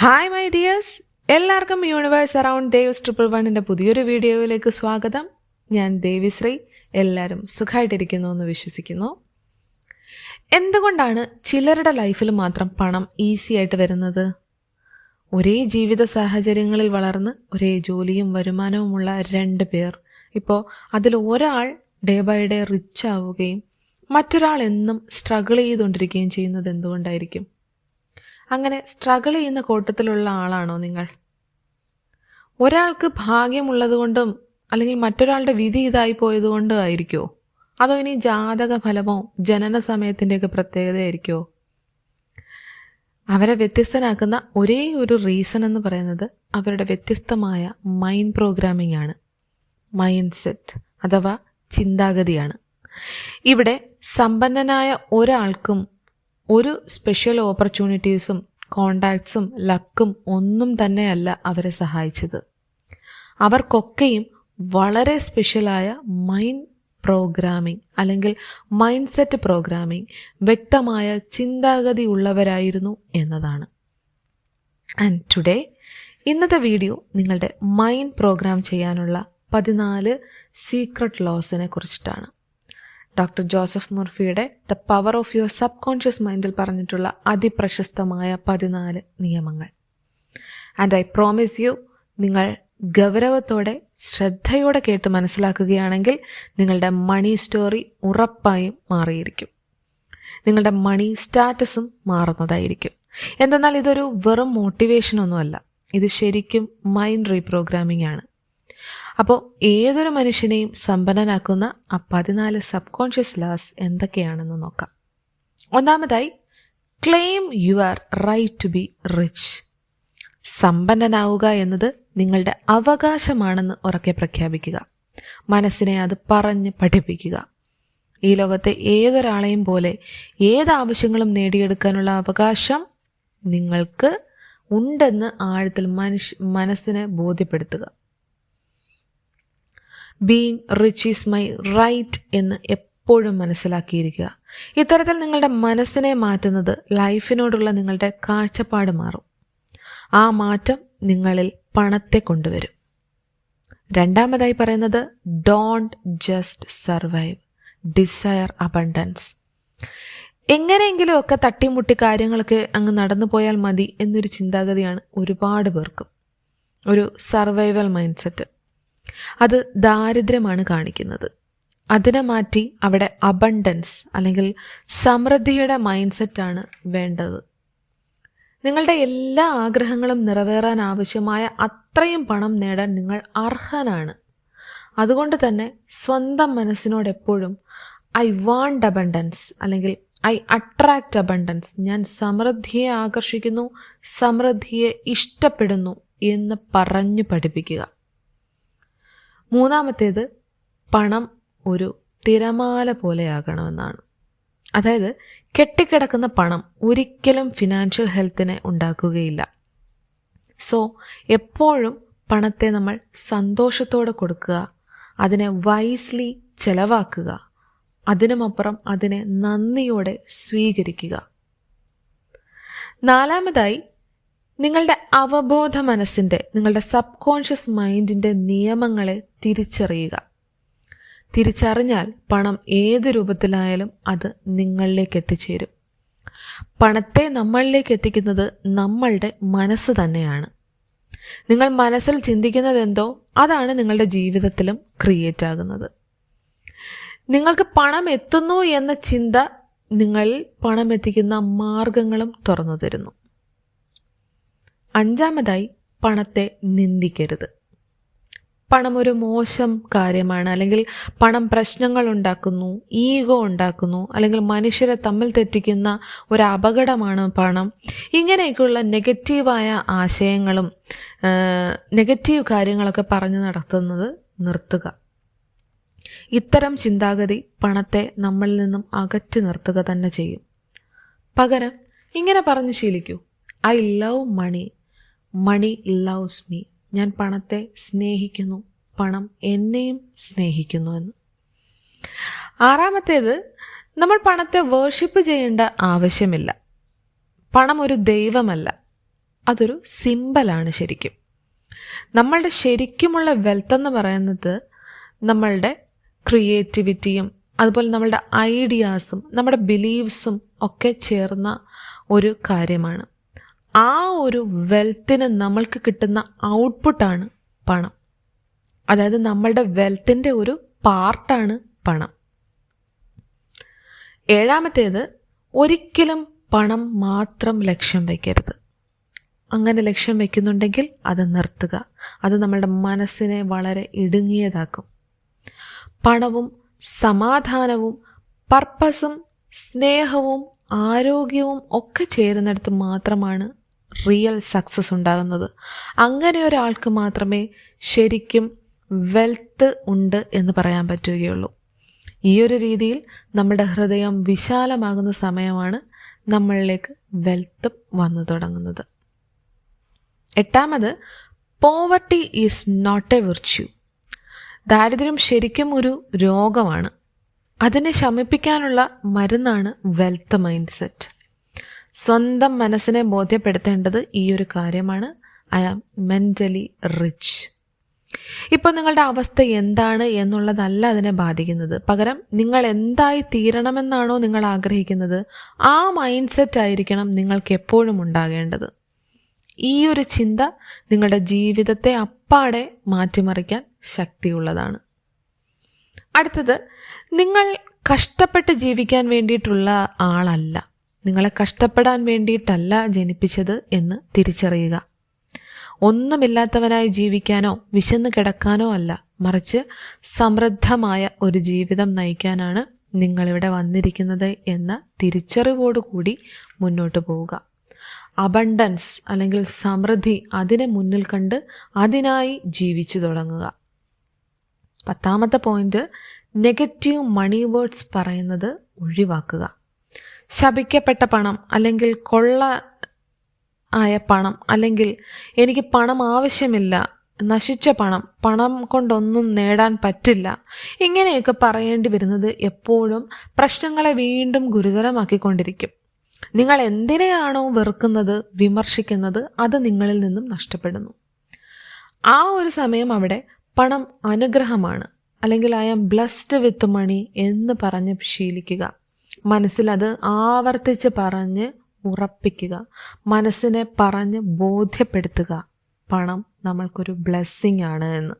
Hi my dears എല്ലാവർക്കും universe around devs triple വണ്ണിന്റെ പുതിയൊരു വീഡിയോയിലേക്ക് സ്വാഗതം. ഞാൻ ദേവിശ്രീ എല്ലാവരും സുഖമായിട്ടിരിക്കുന്നു എന്ന് വിശ്വസിക്കുന്നു. എന്തുകൊണ്ടാണ് ചിലരുടെ ലൈഫിൽ മാത്രം പണം ഈസി ആയിട്ട് വരുന്നത്? ഒരേ ജീവിത സാഹചര്യങ്ങളിൽ വളർന്ന് ഒരേ ജോലിയും വരുമാനവുമുള്ള രണ്ട് പേർ. ഇപ്പോൾ അതിൽ ഒരാൾ ഡേ ബൈ ഡേ റിച്ച് ആവുകയും മറ്റൊരാൾ എന്നും സ്ട്രഗിൾ ചെയ്തുകൊണ്ടിരിക്കുകയും ചെയ്യുന്നത് എന്തുകൊണ്ടായിരിക്കും? അങ്ങനെ സ്ട്രഗിൾ ചെയ്യുന്ന കൂട്ടത്തിലുള്ള ആളാണോ നിങ്ങൾ? ഒരാൾക്ക് ഭാഗ്യമുള്ളതുകൊണ്ടും അല്ലെങ്കിൽ മറ്റൊരാളുടെ വിധി ഇതായി പോയതുകൊണ്ടും ആയിരിക്കുമോ അതോ ഇനി ജാതക ഫലമോ ജനന സമയത്തിന്റെയൊക്കെ പ്രത്യേകതയായിരിക്കുമോ അവരെ വ്യത്യസ്തനാക്കുന്ന ഒരേ ഒരു റീസൺ എന്ന് പറയുന്നത് അവരുടെ വ്യത്യസ്തമായ മൈൻഡ് പ്രോഗ്രാമിംഗ് ആണ്. മൈൻഡ് സെറ്റ് അഥവാ ചിന്താഗതിയാണ്. ഇവിടെ സമ്പന്നനായ ഒരാൾക്കും ഒരു സ്പെഷ്യൽ ഓപ്പർച്യൂണിറ്റീസും കോണ്ടാക്ട്സും ലക്കും ഒന്നും തന്നെയല്ല അവരെ സഹായിച്ചത്. അവർക്കൊക്കെയും വളരെ സ്പെഷ്യലായ മൈൻഡ് പ്രോഗ്രാമിംഗ് അല്ലെങ്കിൽ മൈൻഡ് സെറ്റ് പ്രോഗ്രാമിംഗ് വ്യക്തമായ ചിന്താഗതി ഉള്ളവരായിരുന്നു എന്നതാണ്. ആൻഡ് ടുഡേ ഇന്നത്തെ വീഡിയോ നിങ്ങളുടെ മൈൻഡ് പ്രോഗ്രാം ചെയ്യാനുള്ള പതിനാല് സീക്രട്ട് ലോസിനെ കുറിച്ചിട്ടാണ്. Doctor Joseph മുർഫിയുടെ the power of your subconscious മൈൻഡിൽ പറഞ്ഞിട്ടുള്ള അതിപ്രശസ്തമായ പതിനാല് നിയമങ്ങൾ. ആൻഡ് ഐ പ്രോമിസ് യു നിങ്ങൾ ഗൗരവത്തോടെ ശ്രദ്ധയോടെ കേട്ട് മനസ്സിലാക്കുകയാണെങ്കിൽ നിങ്ങളുടെ മണി സ്റ്റോറി ഉറപ്പായും മാറിയിരിക്കും. നിങ്ങളുടെ മണി സ്റ്റാറ്റസും മാറുന്നതായിരിക്കും. എന്തെന്നാൽ ഇതൊരു വെറും മോട്ടിവേഷൻ ഒന്നുമല്ല. ഇത് ശരിക്കും മൈൻഡ് റീപ്രോഗ്രാമിംഗ് ആണ്. അപ്പോൾ ഏതൊരു മനുഷ്യനെയും സമ്പന്നനാക്കുന്ന ആ പതിനാല് സബ് കോൺഷ്യസ് ലാസ് എന്തൊക്കെയാണെന്ന് നോക്കാം. ഒന്നാമതായി claim your right to be rich സമ്പന്നനാവുക എന്നത് നിങ്ങളുടെ അവകാശമാണെന്ന് ഉറക്കെ പ്രഖ്യാപിക്കുക. മനസ്സിനെ അത് പറഞ്ഞ് പഠിപ്പിക്കുക. ഈ ലോകത്തെ ഏതൊരാളെയും പോലെ ഏത് ആവശ്യങ്ങളും നേടിയെടുക്കാനുള്ള അവകാശം നിങ്ങൾക്ക് ഉണ്ടെന്ന് ആഴത്തിൽ മനുഷ്യ മനസ്സിനെ ബോധ്യപ്പെടുത്തുക. Being rich is my right എന്ന് എപ്പോഴും മനസ്സിലാക്കിയിരിക്കുക. ഇത്തരത്തിൽ നിങ്ങളുടെ മനസ്സിനെ മാറ്റുന്നത് ലൈഫിനോടുള്ള നിങ്ങളുടെ കാഴ്ചപ്പാട് മാറും. ആ മാറ്റം നിങ്ങളിൽ പണത്തെ കൊണ്ടുവരും. രണ്ടാമതായി പറയുന്നത് don't just survive desire abundance എങ്ങനെയെങ്കിലും ഒക്കെ തട്ടിമുട്ടി കാര്യങ്ങളൊക്കെ അങ്ങ് നടന്നു പോയാൽ മതി എന്നൊരു ചിന്താഗതിയാണ് ഒരുപാട് പേർക്കും. ഒരു സർവൈവൽ മൈൻഡ് സെറ്റ് അത് ദാരിദ്ര്യമാണ് കാണിക്കുന്നത്. അതിനെ മാറ്റി അവിടെ അബണ്ടൻസ് അല്ലെങ്കിൽ സമൃദ്ധിയുടെ മൈൻഡ് സെറ്റാണ് വേണ്ടത്. നിങ്ങളുടെ എല്ലാ ആഗ്രഹങ്ങളും നിറവേറാൻ ആവശ്യമായ അത്രയും പണം നേടാൻ നിങ്ങൾ അർഹനാണ്. അതുകൊണ്ട് തന്നെ സ്വന്തം മനസ്സിനോട് എപ്പോഴും ഐ വാണ്ട് അബണ്ടൻസ് അല്ലെങ്കിൽ ഐ അട്രാക്റ്റ് അബണ്ടൻസ് ഞാൻ സമൃദ്ധിയെ ആകർഷിക്കുന്നു സമൃദ്ധിയെ ഇഷ്ടപ്പെടുന്നു എന്ന് പറഞ്ഞു പഠിപ്പിക്കുക. മൂന്നാമത്തേത് പണം ഒരു തിരമാല പോലെയാകണമെന്നാണ്. അതായത് കെട്ടിക്കിടക്കുന്ന പണം ഒരിക്കലും ഫിനാൻഷ്യൽ ഹെൽത്തിനെ ഉണ്ടാക്കുകയില്ല. സോ എപ്പോഴും പണത്തെ നമ്മൾ സന്തോഷത്തോടെ കൊടുക്കുക അതിനെ വൈസ്ലി ചെലവാക്കുക അതിനുമപ്പുറം അതിനെ നന്ദിയോടെ സ്വീകരിക്കുക. നാലാമതായി നിങ്ങളുടെ അവബോധ മനസ്സിന്റെ നിങ്ങളുടെ സബ് കോൺഷ്യസ് മൈൻഡിന്റെ നിയമങ്ങളെ തിരിച്ചറിയുക. തിരിച്ചറിഞ്ഞാൽ പണം ഏത് രൂപത്തിലായാലും അത് നിങ്ങളിലേക്ക് എത്തിച്ചേരും. പണത്തെ നമ്മളിലേക്ക് എത്തിക്കുന്നത് നമ്മളുടെ മനസ്സ് തന്നെയാണ്. നിങ്ങൾ മനസ്സിൽ ചിന്തിക്കുന്നത് എന്തോ അതാണ് നിങ്ങളുടെ ജീവിതത്തിലും ക്രിയേറ്റ് ആകുന്നത്. നിങ്ങൾക്ക് പണം എത്തുന്നു എന്ന ചിന്ത നിങ്ങളിൽ പണം എത്തിക്കുന്ന മാർഗങ്ങളും തുറന്നു തരുന്നു. അഞ്ചാമതായി പണത്തെ നിന്ദിക്കരുത്. പണം ഒരു മോശം കാര്യമാണ്. അല്ലെങ്കിൽ പണം പ്രശ്നങ്ങൾ ഉണ്ടാക്കുന്നു ഈഗോ ഉണ്ടാക്കുന്നു അല്ലെങ്കിൽ മനുഷ്യരെ തമ്മിൽ തെറ്റിക്കുന്ന ഒരു അപകടമാണ് പണം. ഇങ്ങനെയൊക്കെയുള്ള നെഗറ്റീവായ ആശയങ്ങളും നെഗറ്റീവ് കാര്യങ്ങളൊക്കെ പറഞ്ഞു നടത്തുന്നത് നിർത്തുക. ഇത്തരം ചിന്താഗതി പണത്തെ നമ്മളിൽ നിന്നും അകറ്റി നിർത്തുക തന്നെ ചെയ്യും. പകരം ഇങ്ങനെ പറഞ്ഞ് ശീലിക്കൂ. I love money money loves me. ഞാൻ പണത്തെ സ്നേഹിക്കുന്നു. പണം എന്നെയും സ്നേഹിക്കുന്നു എന്ന്. ആറാമത്തേത് നമ്മൾ പണത്തെ വേർഷിപ്പ് ചെയ്യേണ്ട ആവശ്യമില്ല. പണം ഒരു ദൈവമല്ല. അതൊരു സിമ്പലാണ് ശരിക്കും. നമ്മളുടെ ശരിക്കുമുള്ള വെൽത്ത് എന്ന് പറയുന്നത് നമ്മളുടെ ക്രിയേറ്റിവിറ്റിയും അതുപോലെ നമ്മളുടെ ഐഡിയാസും നമ്മുടെ ബിലീവ്സും ഒക്കെ ചേർന്ന ഒരു കാര്യമാണ്. ആ ഒരു വെൽത്തിന് നമ്മൾക്ക് കിട്ടുന്ന ഔട്ട്പുട്ടാണ് പണം. അതായത് നമ്മളുടെ വെൽത്തിന്റെ ഒരു പാർട്ടാണ് പണം. ഏഴാമത്തേത് ഒരിക്കലും പണം മാത്രം ലക്ഷ്യം വയ്ക്കരുത് അങ്ങനെ ലക്ഷ്യം വയ്ക്കുന്നുണ്ടെങ്കിൽ അത് നിർത്തുക. അത് നമ്മളുടെ മനസ്സിനെ വളരെ ഇടുങ്ങിയതാക്കും. പണവും സമാധാനവും പർപ്പസും സ്നേഹവും ആരോഗ്യവും ഒക്കെ ചേരുന്നിടത്ത് മാത്രമാണ് റിയൽ സക്സസ് ഉണ്ടാകുന്നത്. അങ്ങനെ ഒരാൾക്ക് മാത്രമേ ശരിക്കും വെൽത്ത് ഉണ്ട് എന്ന് പറയാൻ പറ്റുകയുള്ളൂ. ഈ ഒരു രീതിയിൽ നമ്മുടെ ഹൃദയം വിശാലമാകുന്ന സമയമാണ് നമ്മളിലേക്ക് വെൽത്ത് വന്നു തുടങ്ങുന്നത്. എട്ടാമത് poverty is not a virtue ദാരിദ്ര്യം ശരിക്കും ഒരു രോഗമാണ്. അതിനെ ശമിപ്പിക്കാനുള്ള മരുന്നാണ് വെൽത്ത് മൈൻഡ് സെറ്റ് സ്വന്തം മനസ്സിനെ ബോധ്യപ്പെടുത്തേണ്ടത് ഈ ഒരു കാര്യമാണ്. ഐ ആം മെന്റലി റിച്ച് ഇപ്പോൾ നിങ്ങളുടെ അവസ്ഥ എന്താണ് എന്നുള്ളതല്ല അതിനെ ബാധിക്കുന്നത്. പകരം നിങ്ങൾ എന്തായി തീരണമെന്നാണോ നിങ്ങൾ ആഗ്രഹിക്കുന്നത്. ആ മൈൻഡ് സെറ്റ് ആയിരിക്കണം നിങ്ങൾക്ക് എപ്പോഴും ഉണ്ടാകേണ്ടത്. ഈ ഒരു ചിന്ത നിങ്ങളുടെ ജീവിതത്തെ അപ്പാടെ മാറ്റിമറിക്കാൻ ശക്തിയുള്ളതാണ്. അടുത്തത് നിങ്ങൾ കഷ്ടപ്പെട്ട് ജീവിക്കാൻ വേണ്ടിയിട്ടുള്ള ആളല്ല. നിങ്ങളെ കഷ്ടപ്പെടാൻ വേണ്ടിയിട്ടല്ല ജനിപ്പിച്ചത് എന്ന് തിരിച്ചറിയുക. ഒന്നുമില്ലാത്തവനായി ജീവിക്കാനോ വിശന്ന് കിടക്കാനോ അല്ല മറിച്ച് സമൃദ്ധമായ ഒരു ജീവിതം നയിക്കാനാണ് നിങ്ങളിവിടെ വന്നിരിക്കുന്നത് എന്ന തിരിച്ചറിവോടുകൂടി മുന്നോട്ട് പോവുക. അബണ്ടൻസ് അല്ലെങ്കിൽ സമൃദ്ധി അതിനെ മുന്നിൽ കണ്ട് അതിനായി ജീവിച്ചു തുടങ്ങുക. പത്താമത്തെ പോയിന്റ് നെഗറ്റീവ് മണി വേർഡ്സ് പറയുന്നത് ഒഴിവാക്കുക. ശപിക്കപ്പെട്ട പണം അല്ലെങ്കിൽ കൊള്ള ആയ പണം അല്ലെങ്കിൽ എനിക്ക് പണം ആവശ്യമില്ല നശിച്ച പണം പണം കൊണ്ടൊന്നും നേടാൻ പറ്റില്ല. ഇങ്ങനെയൊക്കെ പറയേണ്ടി വരുന്നത് എപ്പോഴും പ്രശ്നങ്ങളെ വീണ്ടും ഗുരുതരമാക്കിക്കൊണ്ടിരിക്കും. നിങ്ങൾ എന്തിനെയാണോ വെറുക്കുന്നത് വിമർശിക്കുന്നത് അത് നിങ്ങളിൽ നിന്നും നഷ്ടപ്പെടുന്നു. ആ ഒരു സമയം അവിടെ പണം അനുഗ്രഹമാണ്. അല്ലെങ്കിൽ ഐ ആം ബ്ലസ്ഡ് വിത്ത് മണി എന്ന് പറഞ്ഞ് ശീലിക്കുക. മനസ്സിൽ അത് ആവർത്തിച്ച് പറഞ്ഞ് ഉറപ്പിക്കുക. മനസ്സിനെ പറഞ്ഞ് ബോധ്യപ്പെടുത്തുക. പണം നമ്മൾക്കൊരു ബ്ലെസ്സിങ് ആണ് എന്ന്.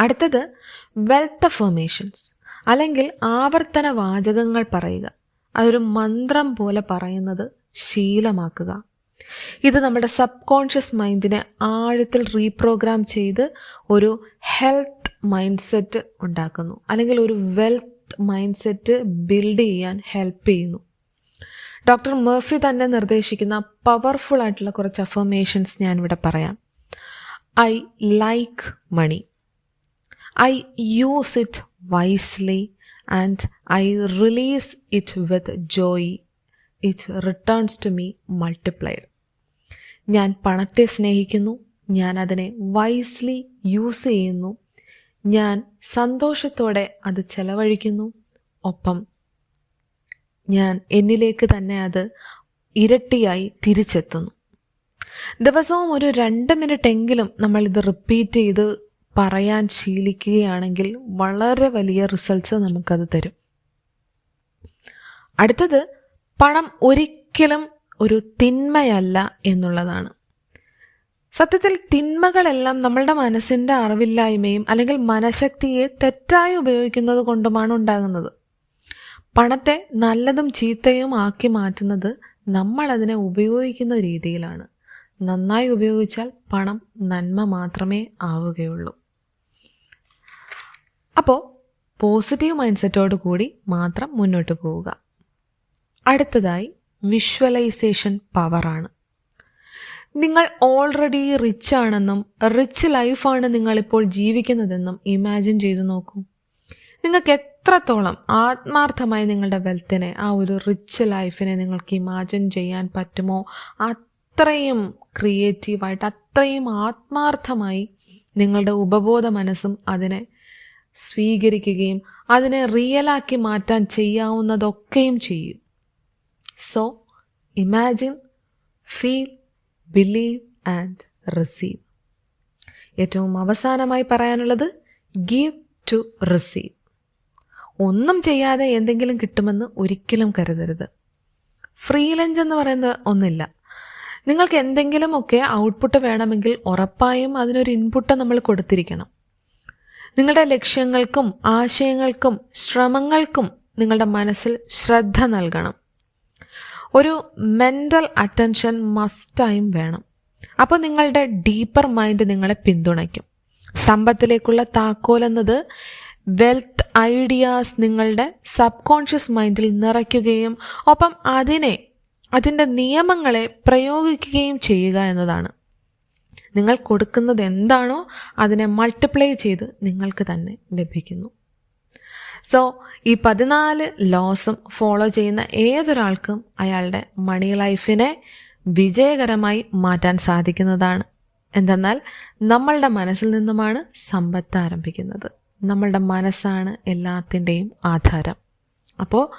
അടുത്തത് വെൽത്ത് അഫർമേഷൻസ് അല്ലെങ്കിൽ ആവർത്തന വാചകങ്ങൾ പറയുക. അതൊരു മന്ത്രം പോലെ പറയുന്നത് ശീലമാക്കുക. ഇത് നമ്മുടെ സബ് കോൺഷ്യസ് മൈൻഡിനെ ആഴത്തിൽ റീപ്രോഗ്രാം ചെയ്ത് ഒരു ഹെൽത്ത് മൈൻഡ് സെറ്റ് ഉണ്ടാക്കുന്നു. അല്ലെങ്കിൽ ഒരു വെൽത്ത് മൈൻഡ് സെറ്റ് ബിൽഡ് ചെയ്യാൻ ഹെൽപ്പ് ചെയ്യുന്നു. ഡോക്ടർ മർഫി തന്നെ നിർദ്ദേശിക്കുന്ന പവർഫുൾ ആയിട്ടുള്ള കുറച്ച് അഫർമേഷൻസ് ഞാൻ ഇവിടെ പറയാം. I like money I use it wisely and I release it with joy it returns to me multiplied ഞാൻ പണത്തെ സ്നേഹിക്കുന്നു. ഞാൻ അതിനെ വൈസ്ലി യൂസ് ചെയ്യുന്നു. ഞാൻ സന്തോഷത്തോടെ അത് ചെലവഴിക്കുന്നു. ഒപ്പം ഞാൻ എന്നിലേക്ക് തന്നെ അത് ഇരട്ടിയായി തിരിച്ചെത്തുന്നു. ദിവസവും ഒരു രണ്ട് മിനിറ്റ് എങ്കിലും നമ്മൾ ഇത് റിപ്പീറ്റ് ചെയ്ത് പറയാൻ ശീലിക്കുകയാണെങ്കിൽ വളരെ വലിയ റിസൾട്ട്സ് നമുക്കത് തരും. അടുത്തത് പണം ഒരിക്കലും ഒരു തിന്മയല്ല എന്നുള്ളതാണ്. സത്യത്തിൽ തിന്മകളെല്ലാം നമ്മളുടെ മനസ്സിന്റെ അറിവില്ലായ്മയും അല്ലെങ്കിൽ മനഃശക്തിയെ തെറ്റായി ഉപയോഗിക്കുന്നത് കൊണ്ടുമാണ് ഉണ്ടാകുന്നത്. പണത്തെ നല്ലതും ചീത്തയും ആക്കി മാറ്റുന്നത് നമ്മൾ അതിനെ ഉപയോഗിക്കുന്ന രീതിയിലാണ്. നന്നായി ഉപയോഗിച്ചാൽ പണം നന്മ മാത്രമേ ആവുകയുള്ളൂ. അപ്പോൾ പോസിറ്റീവ് മൈൻഡ് സെറ്റോട് കൂടി മാത്രം മുന്നോട്ട് പോവുക. അടുത്തതായി വിഷ്വലൈസേഷൻ പവറാണ്. നിങ്ങൾ ഓൾറെഡി റിച്ച് ആണെന്നും റിച്ച് ലൈഫാണ് നിങ്ങളിപ്പോൾ ജീവിക്കുന്നതെന്നും ഇമാജിൻ ചെയ്തു നോക്കൂ. നിങ്ങൾക്ക് എത്രത്തോളം ആത്മാർത്ഥമായി നിങ്ങളുടെ വെൽത്തിനെ ആ ഒരു റിച്ച് ലൈഫിനെ നിങ്ങൾക്ക് ഇമാജിൻ ചെയ്യാൻ പറ്റുമോ? അത്രയും ക്രിയേറ്റീവായിട്ട് അത്രയും ആത്മാർത്ഥമായി നിങ്ങളുടെ ഉപബോധ മനസ്സും അതിനെ സ്വീകരിക്കുകയും അതിനെ റിയലാക്കി മാറ്റാൻ ചെയ്യാവുന്നതൊക്കെയും ചെയ്യും. So imagine feel believe and receive ഏറ്റവും അവസാനമായി പറയാനുള്ളത് ഗീവ് ടു റിസീവ് ഒന്നും ചെയ്യാതെ എന്തെങ്കിലും കിട്ടുമെന്ന് ഒരിക്കലും കരുതരുത്. ഫ്രീ ലഞ്ച് എന്ന് പറയുന്ന ഒന്നില്ല. നിങ്ങൾക്ക് എന്തെങ്കിലുമൊക്കെ ഔട്ട്പുട്ട് വേണമെങ്കിൽ ഉറപ്പായും അതിനൊരു ഇൻപുട്ട് നമ്മൾ കൊടുത്തിരിക്കണം. നിങ്ങളുടെ ലക്ഷ്യങ്ങൾക്കും ആശയങ്ങൾക്കും ശ്രമങ്ങൾക്കും നിങ്ങളുടെ മനസ്സിൽ ശ്രദ്ധ നൽകണം. ഒരു മെന്റൽ അറ്റൻഷൻ മസ്റ്റായും വേണം. അപ്പോൾ നിങ്ങളുടെ ഡീപ്പർ മൈൻഡ് നിങ്ങളെ പിന്തുണയ്ക്കും. സമ്പത്തിലേക്കുള്ള താക്കോൽ എന്നത് വെൽത്ത് ഐഡിയാസ് നിങ്ങളുടെ സബ് കോൺഷ്യസ് മൈൻഡിൽ നിറയ്ക്കുകയും ഒപ്പം അതിനെ അതിന്റെ നിയമങ്ങളെ പ്രയോഗിക്കുകയും ചെയ്യുക എന്നതാണ്. നിങ്ങൾ കൊടുക്കുന്നത് എന്താണോ അതിനെ മൾട്ടിപ്ലൈ ചെയ്ത് നിങ്ങൾക്ക് തന്നെ ലഭിക്കുന്നു. സോ ഈ പതിനാല് ലോസും ഫോളോ ചെയ്യുന്ന ഏതൊരാൾക്കും അയാളുടെ മണി ലൈഫിനെ വിജയകരമായി മാറ്റാൻ സാധിക്കുന്നതാണ്. എന്തെന്നാൽ നമ്മളുടെ മനസ്സിൽ നിന്നുമാണ് സമ്പത്ത് ആരംഭിക്കുന്നത്. നമ്മളുടെ മനസ്സാണ് എല്ലാത്തിന്റെയും ആധാരം. അപ്പോൾ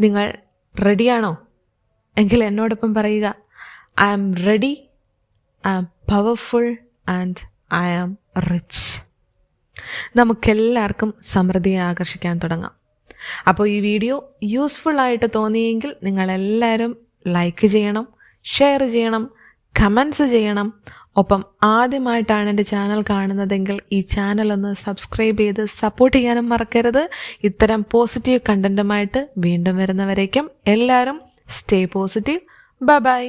നിങ്ങൾ റെഡിയാണോ എങ്കിൽ എന്നോടൊപ്പം പറയുക. I am ready I am powerful and I am rich നമുക്കെല്ലാവർക്കും സമൃദ്ധിയെ ആകർഷിക്കാൻ തുടങ്ങാം. അപ്പോൾ ഈ വീഡിയോ യൂസ്ഫുൾ ആയിട്ട് തോന്നിയെങ്കിൽ നിങ്ങളെല്ലാവരും ലൈക്ക് ചെയ്യണം ഷെയർ ചെയ്യണം കമൻസ് ചെയ്യണം. ഒപ്പം ആദ്യമായിട്ടാണ് എന്റെ ചാനൽ കാണുന്നതെങ്കിൽ ഈ ചാനൽ ഒന്ന് സബ്സ്ക്രൈബ് ചെയ്ത് സപ്പോർട്ട് ചെയ്യാനും മറക്കരുത്. ഇത്തരം പോസിറ്റീവ് കണ്ടന്റുമായിട്ട് വീണ്ടും വരുന്നവരേക്കും എല്ലാവരും സ്റ്റേ പോസിറ്റീവ് ബൈ ബൈ